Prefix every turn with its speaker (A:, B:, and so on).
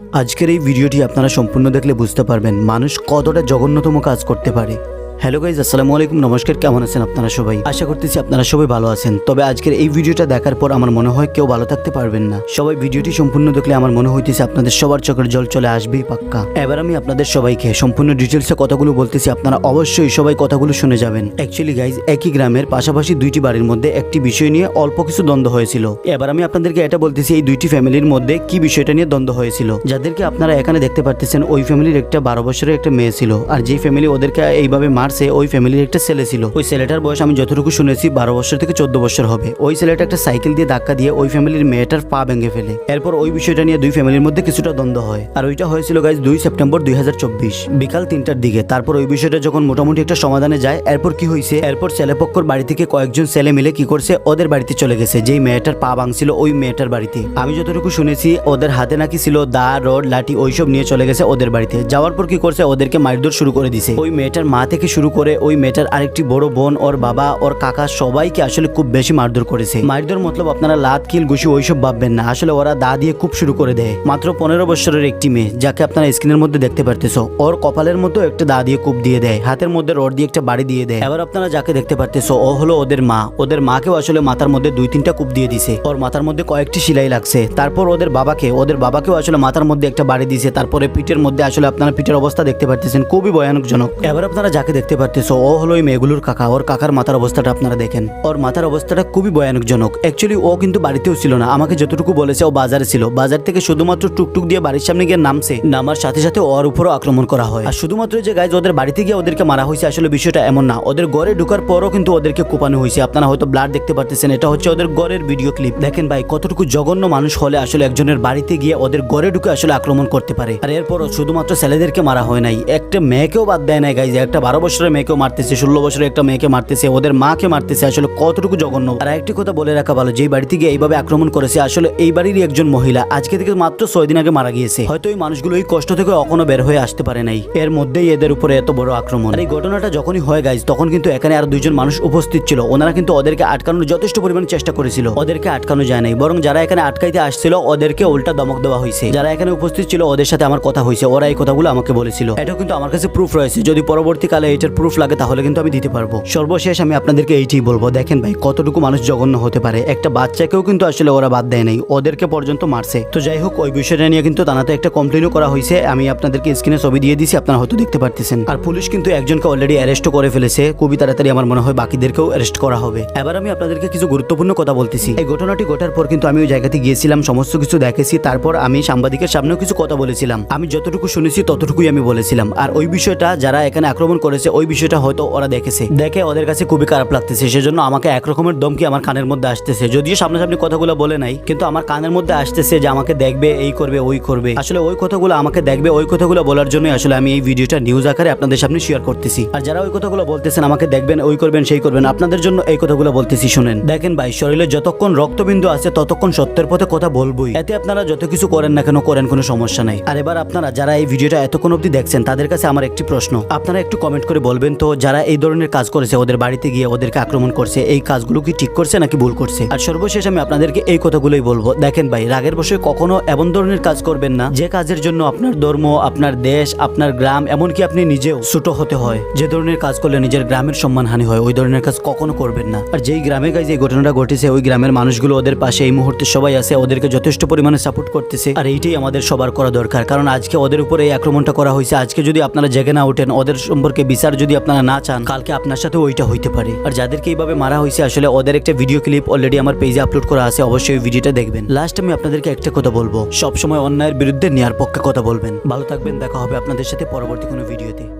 A: আজকের এই ভিডিওটি আপনারা সম্পূর্ণ দেখলে বুঝতে পারবেন মানুষ কতটা জঘন্যতম কাজ করতে পারে। হ্যালো গাইজ, আসসালামু আলাইকুম, নমস্কার, কেমন আছেন আপনারা সবাই? আশা করতেছি আপনারা সবাই ভালো আছেন। তবে আজকের এই ভিডিওটা দেখার পর আমার মনে হয় কেউ ভালো থাকতে পারবেন না। সবাই ভিডিওটি সম্পূর্ণ দেখলে আমার মনে হইতেছে আপনাদের সবার চোখের জল চলে আসবেই পাক্কা। এবার আমি আপনাদের সবাইকে সম্পূর্ণ ডিটেলসে কথাগুলো বলতেছি, আপনারা অবশ্যই সবাই কথাগুলো শুনে যাবেন। অ্যাকচুয়ালি গাইজ একই গ্রামের পাশাপাশি দুইটি বাড়ির মধ্যে একটি বিষয় নিয়ে অল্প কিছু দ্বন্দ্ব হয়েছিল। এবার আমি আপনাদেরকে এটা বলতেছি, এই দুইটি ফ্যামিলির মধ্যে কি বিষয়টা নিয়ে দ্বন্দ্ব হয়েছিল? যাদেরকে আপনারা এখানে দেখতে পারতেছেন, ওই ফ্যামিলির একটা বারো বছরের একটা মেয়ে ছিল। আর যেই ফ্যামিলি ওদেরকে এইভাবে মারছে ওই ফ্যামিলির একটা ছেলে ছিল। ওই ছেলেটার বয়স আমি যতটুকু শুনেছি, বারো বছর থেকে চোদ্দ বছর হবে। ওই ছেলেটা একটা সাইকেল দিয়ে ধাক্কা দিয়ে ওই ফ্যামিলির মেয়েটার পা ভেঙে ফেলে। এরপর ওই বিষয়টা নিয়ে দুই ফ্যামিলির মধ্যে কিছুটা দ্বন্দ্ব হয়। আর ওইটা হয়েছিল গাইজ দুই সেপ্টেম্বর দুই বিকাল তিনটার দিকে। তারপর ওই বিষয়টা যখন মোটামুটি একটা সমাধানে যায়, এরপর কি হয়েছে এরপর ছেলেপক্ষর বাড়ি থেকে কয়েকজন ছেলে মিলে কি করছে? ওদের বাড়িতে চলে গেছে। যেই মেয়েটার পা ভাঙছিল ওই মেয়েটার বাড়িতে। আমি যতটুকু শুনেছি, ওদের হাতে নাকি ছিল দা, রড, লাঠি, ওইসব নিয়ে চলে গেছে ওদের বাড়িতে। যাওয়ার পর কি করছে? ওদেরকে মারধর শুরু করে দিছে। ওই মেয়েটার মা থেকে শুরু করে ওই মেয়েটার আরেকটি বড় বোন, ওর বাবা, ওর কাকা সবাইকে আসলে খুব বেশি মারধর করেছে। মারধর মতলব আপনারা লাত, কিল, ঘুষি ওইসব ভাববেন না। আসলে ওরা দা দিয়ে খুব শুরু করে দেয়। মাত্র পনেরো বছরের একটি মেয়ে, যাকে আপনারা স্ক্রিনের মধ্যে দেখতে পারতেছো। ওর কপালের মধ্যে একটা দা দিয়ে কূপ দিয়ে দেয়। হাতের মধ্যে রড দিয়ে একটা বাড়ি দিয়ে দেয়। এবার আপনারা যাকে দেখতে পারতেছো, ও হলো ওদের মা। ওদের মাকেও আসলে মাথার মধ্যে দুই তিনটা কূপ দিয়ে দিছে। ওর মাথার মধ্যে কয়েকটি সেলাই লাগছে। তারপর ওদের বাবাকে, ওদের বাবাকেও আসলে মাথার মধ্যে একটা বাড়ি দিয়েছে তারপরে পিঠের মধ্যে আসলে আপনারা পিঠের অবস্থা দেখতে পারতেছেন। খুবই ভয়ানকজনক এবার আপনারা যাকে দেখতে পারতেছো, ও হলো ওই মেয়েগুলোর কাকা। ওর কাকার মাথার অবস্থাটা আপনারা দেখেন। ওর মাথার অবস্থাটা খুবই ভয়ানকজনক। অ্যাকচুয়ালি ও কিন্তু বাড়িতেও ছিল না। আমাকে যতটুকু বলেছে, ও বাজারে ছিল। বাজার থেকে শুধুমাত্র টুকটুক দিয়ে বাড়ির সামনে গিয়ে নামছে। নামার সাথে সাথে ওর উপরও আক্রমণ করা হয়। আর শুধুমাত্র যে গাইজ ওদের বাড়িতে গিয়ে ওদেরকে মারা হয়েছে, আসলে বিষয়টা এমন না। ওদের ঘরে ঢোকার পরও কিন্তু ওদেরকে কোপানো হয়েছে। আপনারা হয়তো ব্লাড দেখতে পারতেছেন, এটা হচ্ছে ওদের ঘরের ভিডিও ক্লিপ দেখেন ভাই, কতটুকু জঘন্য মানুষ হলে আসলে একজনের বাড়িতে গিয়ে ওদের ঘরে ঢুকে আসলে আক্রমণ করতে পারে। আর এরপরও শুধুমাত্র ছেলেদেরকে মারা হয় নাই। একটা মেয়েকেও বাদ দেয় নাই গাইজ একটা বারো বছরের মেয়েকেও মারতেছে, ষোলো বছরের একটা মেয়েকে মারতেছে, ওদের মাকে মারতেছে, আসলে কতটুকু জঘন্য। আর একটি কথা বলে রাখা ভালো, যেই বাড়িতে গিয়ে এইভাবে আক্রমণ করেছে, আসলে এই বাড়িরই একজন মহিলা। আজকে থেকে মাত্র ছয় দিন আগে মারা গিয়েছে। হয়তো এই মানুষগুলো এই কষ্ট থেকে কখনো বের হয়ে আসতে পারে নাই। এর মধ্যেই এদের উপরে এত বড় আক্রমণ। এই ঘটনাটা যখনই হয় গাইজ তখন কিন্তু এখানে আর দুইজন মানুষ উপস্থিত ছিল। ওনারা কিন্তু ওদেরকে আটকানোর যথেষ্ট পরিমাণ চেষ্টা করেছিল। ওদেরকে আটকানো যায় নাই। বরং যারা এখানে আটকাইতে আসছিল, ওদেরকে উল্টা দমক দেওয়া হয়েছে। যারা এখানে উপস্থিত ছিল, ওদের সাথে আমার কথা হয়েছে। ওরা এই কথাগুলো আমাকে বলেছিল। এটাও কিন্তু আমার কাছে প্রুফ রয়েছে। যদি পরবর্তীকালে এটার প্রুফ লাগে, তাহলে কিন্তু আমি দিতে পারব। সর্বশেষ আমি আপনাদেরকে এইটাই বলব। দেখেন ভাই, কতটুকু মানুষ জঘন্য হতে পারে। একটা বাচ্চাকেও কিন্তু আসলে ওরা বাদ দেয় নাই, ওদেরকে পর্যন্ত মারছে। তো যাই হোক, ওই বিষয়টা নিয়ে কিন্তু তানাতে একটা কমপ্লেনও করা হয়েছে। আমি আপনাদেরকে স্ক্রিনে ছবি দিয়ে দিছি, আপনারা হয়তো দেখতে পারতেছেন। আর পুলিশ কিন্তু একজনকে অলরেডি অ্যারেস্টও করে ফেলেছে। খুবই তাড়াতাড়ি আমার মনে হয় বাকিদেরকেও অ্যারেস্ট করা হবে। এবার আমি আপনাদেরকে কিছু গুরুত্বপূর্ণ কথা বলতেছি। এই ঘটনাটি ঘটার পর কিন্তু আমি ওই জায়গাতে গিয়েছিলাম, সমস্ত কিছু দেখেছি। তারপর আমি সাংবাদিকের সামনেও কিছু কথা বলেছিলাম। আমি যতটুকু শুনেছি, ততটুকুই আমি বলেছিলাম। আর ওই বিষয়টা যারা এখানে আক্রমণ করেছে ওই বিষয়টা হয়তো ওরা দেখেছে। দেখে ওদের কাছে খুবই খারাপ লাগতেছে, সেজন্য আমাকে একরকমের দমকি আমার কানের মধ্যে আসতেছে। যদিও সামনাসামনি কথাগুলো বলে নাই, কিন্তু আমার কানের মধ্যে আসতেছে যে আমাকে দেখবে, এই করবে, ওই করবে। আসলে ওই কথাগুলো আমাকে দেখবে, ওই কথাগুলো বলার জন্য আসলে আমি এই ভিডিওটা নিউজ আকারে আপনাদের সামনে শেয়ার করতেছি। আর যারা ওই কথাগুলো বলতেছেন, আমাকে দেখবেন, ওই করবেন, সেই করবেন, আপনাদের জন্য এই কথাগুলো বলতেছি, শুনেন। দেখেন ভাই, শরীরে যতক্ষণ রক্তবিন্দু আছে, ততক্ষণ সত্যের পথে কথা বলবোই। এতে আপনারা যত কিছু করেন না কেন, করেন কোনো সমস্যা নাই। আর এবার আপনারা যারা এই ভিডিওটা এতক্ষণ অবধি দেখছেন, তাদের কাছে আমার একটি প্রশ্ন। আপনারা একটু কমেন্ট করে বলবেন তো, যারা এই ধরনের কাজ করেছে, ওদের বাড়িতে গিয়ে ওদেরকে আক্রমণ করছে, এই কাজগুলো কি ঠিক করছে নাকি ভুল করছে? আর সর্বশেষ আমি আপনাদেরকে এই কথাগুলোই বলব। দেখেন ভাই, রাগের বসে কখনো এমন ধরনের কাজ করবেন না, যে কাজের জন্য আপনার ধর্ম, আপনার দেশ, আপনার গ্রাম, এমনকি আপনি নিজেও ছোট হতে হয়। যে ধরনের কাজ করলে নিজের গ্রামের সম্মানহানি হয়, ওই ধরনের কাজ কখনো করবেন না। আর যেই গ্রামে গাইজ এই ঘটনাটা ঘটেছে, ওই গ্রামের মানুষগুলো ওদের পাশে এই মুহূর্তে সবাই আছে, ওদেরকে যথেষ্ট পরিমাণে সাপোর্ট করতেছে। আর এইটাই আমাদের সবার করা দরকার, কারণ আজকে ওদের উপরে এই আক্রমণটা করা হয়েছে। আজকে যদি আপনারা জেগে না ওঠেন, ওদের সম্পর্কে বিচার যদি আপনারা না চান, কালকে আপনার সাথে ওইটা হইতে পারে। আর যাদেরকে এইভাবে মারা হয়েছে আসলে ওদের একটা ভিডিও ক্লিপ অলরেডি আমার পেজে আপলোড করা আছে, অবশ্যই ভিডিওটা দেখবেন। লাস্ট আমি আপনাদেরকে একটা কথা বলব। সবসময় অন্যায়ের বিরুদ্ধে নেয়ার পক্ষে কথা বলবেন। ভালো থাকবেন, দেখা হবে আপনাদের সাথে পরবর্তী কোনো ভিডিওতে